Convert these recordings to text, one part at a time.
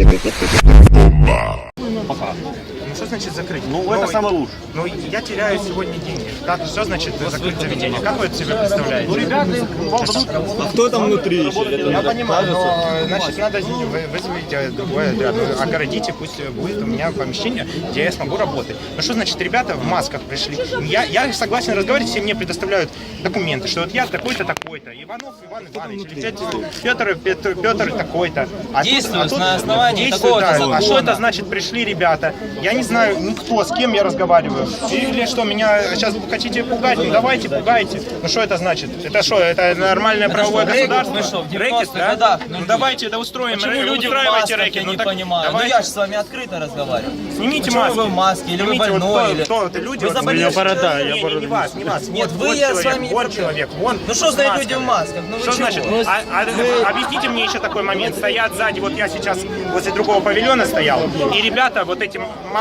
Toma! Ну что значит закрыть? Ну, это самое лучшее. Ну, я теряю сегодня деньги. Как, что значит закрыть заведение? Как вы это себе представляете? Ну, ребята, вам дадут... А кто там внутри еще? Я понимаю, но значит надо вы- вызвать отряд, огородите, пусть будет у меня помещение, где я смогу работать. Ну что значит, ребята в масках пришли? Я, я согласен разговаривать, все мне предоставляют документы, что вот я такой-то, такой-то, Иванов Иван Иванович, Петр, Петр, Петр такой-то. А тут- Действует а на основании такого-то да. А что это значит, пришли ребята? Я не знаю никто, с кем я разговариваю. Или что, меня сейчас вы хотите пугать? Ну давайте, пугайте. Ну что это значит? Это что, это нормальное правовое государство? Мы что, в 90-х Рэкет, да? годах Ну нужны? давайте, да устроим. Почему люди в устраивайте масках, рэкет. я Ну не так понимаю. Ну я же с вами открыто разговариваю. Снимите маски. вы в маске, или вы больной, или- кто это люди? Вы заболели? меня борода, Не, я не, бороду не вас, не вас. Нет, Вот, вы, вот я с вами не Вот человек, вон. Ну что маской. люди в масках? Ну вы Что чего? значит? А- а- объясните мне еще такой момент. Стоят сзади, вот я сейчас возле другого павильона стоял, и ребята, вот эти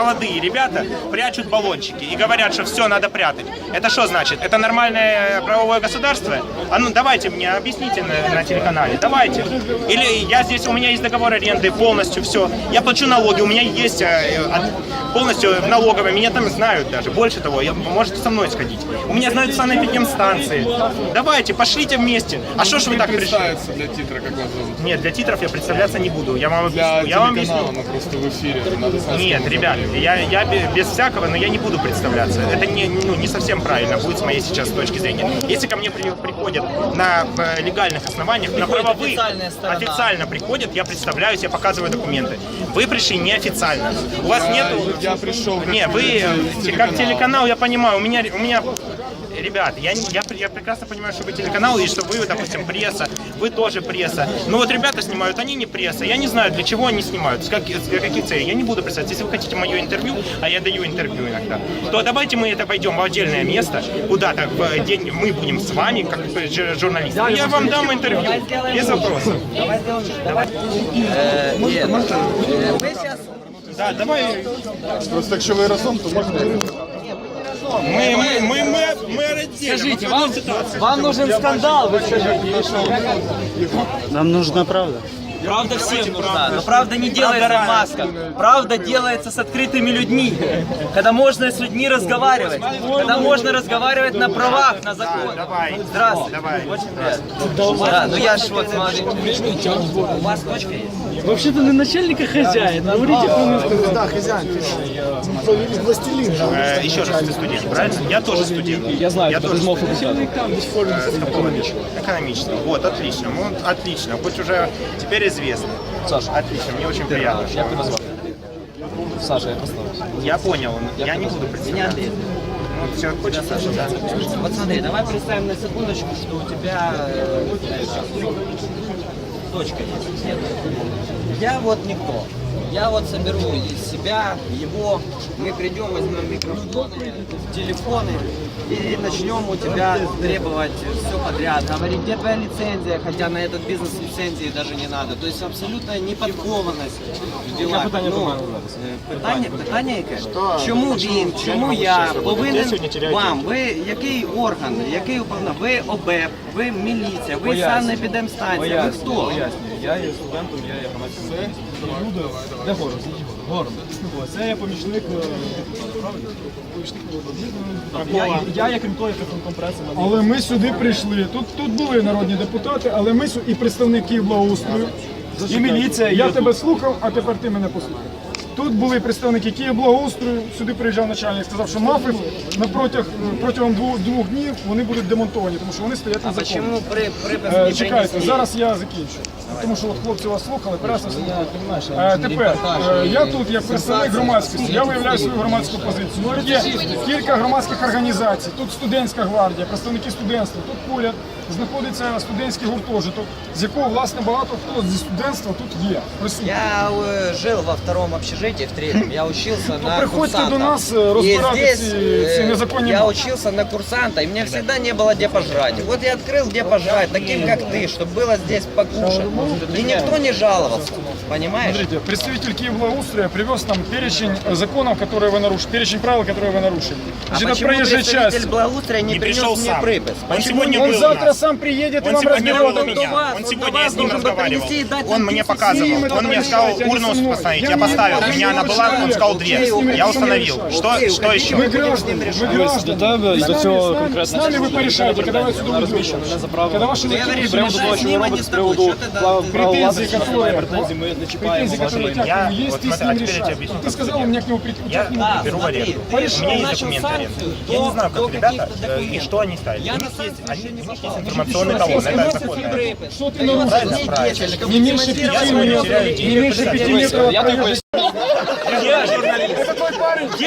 молодые ребята, прячут баллончики и говорят, что все надо прятать. Это что значит? Это нормальное правовое государство? А ну давайте мне объясните на, на телеканале, давайте. Или я здесь, у меня есть договор аренды, полностью все. Я плачу налоги, у меня есть э, от- полностью в налоговой, меня там знают даже. Больше того, я, можете со мной сходить. У меня знают санэпидемстанции. Давайте, пошлите вместе. А что ж вы так пришли? для титра, как вас зовут? Нет, для титров я представляться не буду. Я вам Для объясню. Я вам объясню. просто в эфире. Надо Нет, ребят. Я, я бе- без всякого, но я не буду представляться. Это не, ну, не совсем правильно будет с моей сейчас точки зрения. Если ко мне при- приходят на э, легальных основаниях, на Приходит правовых, официальная сторона. официально приходят, я представляюсь, я показываю документы. Вы пришли неофициально. У вас нету... Я пришел Не, вы э, телеканал. как телеканал, я понимаю, у меня, у меня Ребят, я, я, я прекрасно понимаю, что вы телеканал и что вы, допустим, пресса, вы тоже пресса. Но вот ребята снимают, они не пресса. Я не знаю, для чего они снимают, с, как, с каких целей. Я не буду представлять. Если вы хотите мое интервью, а я даю интервью иногда, то давайте мы это пойдем в отдельное место, куда-то, в день мы будем с вами, как журналисты. Я вам дам интервью, без вопросов. Э, нет. Э, Вы сейчас Да, давай. Просто якщо ви разом, то можна. Мы, мы, мы, мы, мы раздельно. Скажите, вам, вам нужен скандал, вы скажите. Нам нужна правда. Правда всем нужна, но правда не делается в масках. Правда делается с открытыми людьми. Когда можно с людьми разговаривать. Когда можно разговаривать на правах, на законах. Давай. Здравствуйте. Очень приятно. Да, ну я ж вот смотри. У вас дочка есть? Вообще-то не начальника хозяин, говорите по Да, хозяин, властелин. Э, еще раз, ты студент, правильно? Я тоже студент. Я знаю, я тоже студент. Э, с какого? Экономического. Вот, отлично. Ну, отлично. Хоть уже теперь известно. Саша. Отлично, мне очень приятно. что- Саша, я представлюсь. Я понял. Я не буду представляться. Ну, все, хочешь, Саша, да? Вот смотри, давай представим на секундочку, что у тебя э, дочка есть Нет. Я вот никто. Я вот соберу из себя, его, мы придем, возьмем микрофоны, телефоны и начнем у тебя требовать все подряд. Говорить, где твоя лицензия, хотя на этот бизнес лицензии даже не надо. То есть абсолютная неподкованность в ділах. Ну, е, питання, питання яке? Чому він, чому я повинен вам, ви який орган, який уповна, ви ОБЕП, ви міліція, ви санепідемстанція, ви хто? Я є студентом, я є громадським. Люди, де город? Город. Це є помічник е, правильно? Я, я, я, крім того, є працівником преси. Але ми сюди прийшли. Тут, тут були народні депутати, але ми сю- і представники благоустрою. І міліція. Я тебе слухав, а тепер ти мене послухай. Тут були представники Київблагоустрою, сюди приїжджав начальник, сказав, що мафи на протяг, протягом двох, двох днів вони будуть демонтовані, тому що вони стоять А на законі. почему при, припис Е, Чекайте, принесли? зараз я закінчу. Тому що от хлопці вас слухали, розумію, що Е, Тепер е, я тут як представник громадськості, я виявляю свою громадську позицію. Є кілька громадських організацій, тут студентська гвардія, представники студентства, тут поряд знаходиться студентський гуртожиток, з якого власне багато хто зі студентства тут є. присутній. Я э, жил во втором общежитии, в третьем. Я учился на приходьте курсанта. до нас, э, И разбираться здесь эти- э, эти незаконные я мафии. учился на курсанта, и мне всегда не было где пожрать. Вот я открыл где пожрать, таким как ты, чтобы было здесь покушать. И никто не жаловался, понимаешь? Смотрите, представитель Киевблагоустроя привез нам перечень э, законов, которые вы нарушили, перечень правил, которые вы нарушили. А Значит, от почему проезжей представитель части. благоустройства не, Не принес пришел мне сам. припис? Он Почему сегодня не Он был у завтра нас. сам приедет и Он вам сегодня был разберет. у меня. вас, Он он сегодня до я вас с ним должен был разговаривал. принести и дать Он нам мне 30 показывал. С ним это Он мне решать, сказал а не урну со мной. поставить. Я Я не поставил. решаю, У меня она я была, он решаю. сказал Окей, две. с ним Я решать. установил. Что, что еще? Мы граждане, мы До граждане. тебе і до С цього нами, с нами, конкретно с нами вы порешаете, когда вы сюда розміщено не за правилами. Когда ваши Я начальники говорю, З приводу Мешай того, з що ви ним, а робите не з з тобою. приводу Що ти прав- дав? права Претензії, власності, которые- немає претензій, ми не чіпаємо претензии, ваші которые майна. тяг, Я- ну, есть, вот ты с смотри, ним а теперь я тебе решаешь. объясню, Ты сказал, у меня к нему прийти. Я Да, беру в смотри, аренду. ты У меня есть начал документы санкцию аренды. Я не до- знаю, до как ребята каких-то э, и документов. что они ставят. Я У на них есть, санкцию они- у них есть приписал. информационный талон. Это законно. Что ты. Не меньше пяти метров. Не меньше пяти метров.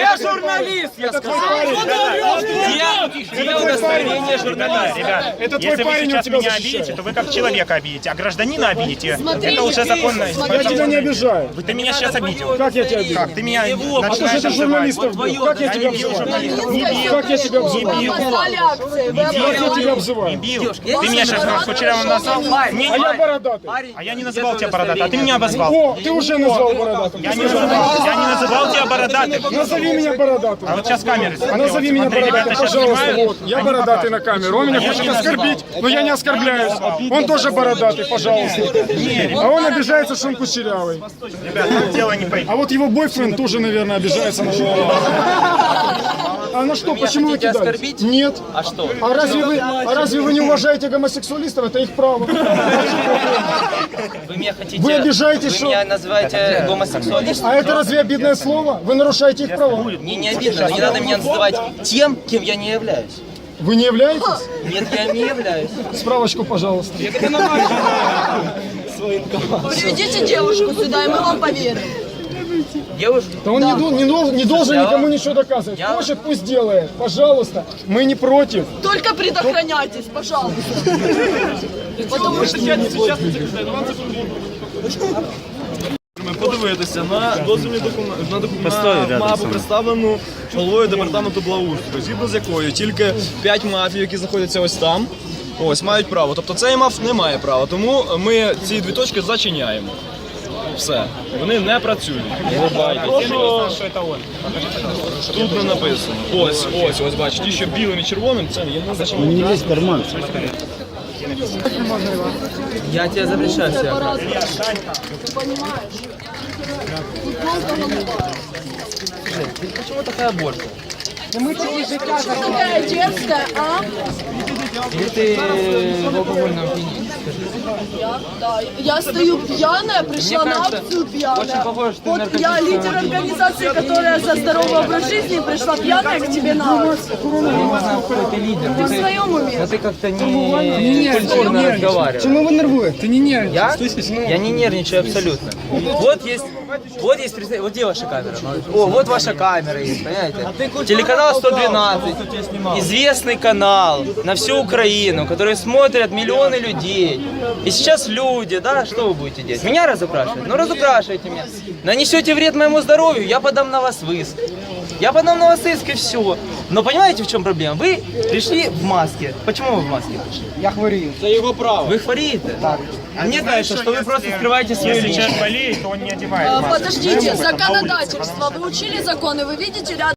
Я журналист, я сказал. Я, я удостоверение Ребята, ребят, Это твой если вы парень, сейчас тебя меня защищает. обидите, то вы как человека обидите, а гражданина обидите, это уже законно. Я тебя не обижаю. Вы- Ты меня сейчас обидел. Как я тебя обидел? Как? Ты меня А то, что ты журналистов бил. Как я тебя не бил обзываю? Как я тебя обзываю? Как я тебя обзываю? Бил. Ты меня сейчас кучерявым назвал? А я бородатый. А я не называл тебя бородатым, а ты меня обозвал. О, ты уже назвал бородатым. Я не называл, я не называл тебя бородатым. Назови меня бородатым. А вот сейчас камеры А назови меня бородатым, ребята пожалуйста. Вот, я бородатый на камеру. Он меня хочет оскорбить, но я не оскорбляюсь. Он тоже бородатый, пожалуйста. А он обижается, что он кучерявый. Ребят, так дело не пойдет. А вот его бойфренд тоже, наверное, обижается на что А на что? Почему вы кидали? оскорбить? Нет. А что? А разве вы, а разве вы не уважаете гомосексуалистов? Это их право. Вы меня хотите... Вы обижаете, Вы что- меня называете гомосексуалистом? А это разве обидное слово? Вы нарушаете их права. Мне не обидно, но не надо меня называть тем, кем я не являюсь. Вы не являетесь? Нет, я не являюсь. Справочку, пожалуйста. Приведите девушку сюда, и мы вам поверим. Девушка, Да он не, дол- не дол- не должен Я- никому ничего доказывать. Я- Хочет, пусть делает. Пожалуйста. Мы не против. Только предохраняйтесь, пожалуйста. Потому что подивитися на дозвільні документи на документи на мапу, представлену головою департаменту благоустрою, згідно з якою тільки 5 мафів, які знаходяться ось там, ось мають право. Тобто цей маф не має права. Тому ми ці дві точки зачиняємо. Все, вони не працюють. Прошу, тут не написано. Ось, ось, ось, бачите, ті, що білим і червоним, це є не зачиняємо. я тебе запрещаю себя. ты понимаешь. Тут долго надо. Почему такая такая дерзкая, а? Ты в алкогольном опьянении? Я, да, я стою пьяная, пришла на акцию пьяная. Вот я лидер организации, которая за здоровый образ жизни, пришла пьяная к тебе на акцию. Не знаю, кто ты лидер. Ты в своем уме? Но ты как-то не культурно разговариваешь. Чему вы нервуете? Ты не нервничай. Я? Я не нервничаю абсолютно. Вот есть, вот есть, представь- вот где ваша камера? О, вот ваша камера есть, понимаете? Телеканал 112, известный канал на всю Украину, который смотрят миллионы людей. И сейчас люди, да, что вы будете делать? Меня разукрашивать? Ну разукрашивайте меня. Нанесете вред моему здоровью, я подам на вас в иск. Я подам на вас иск и все. Но понимаете, в чем проблема? Вы пришли в маске. Почему вы в маске пришли? Я хворію. Вы хвореете? Так. А мне кажется, что вы просто скрываете свою Если личность. человек болеет, то он не одевает А, маску. Подождите, законодательство. Вы учили законы, вы видите ряд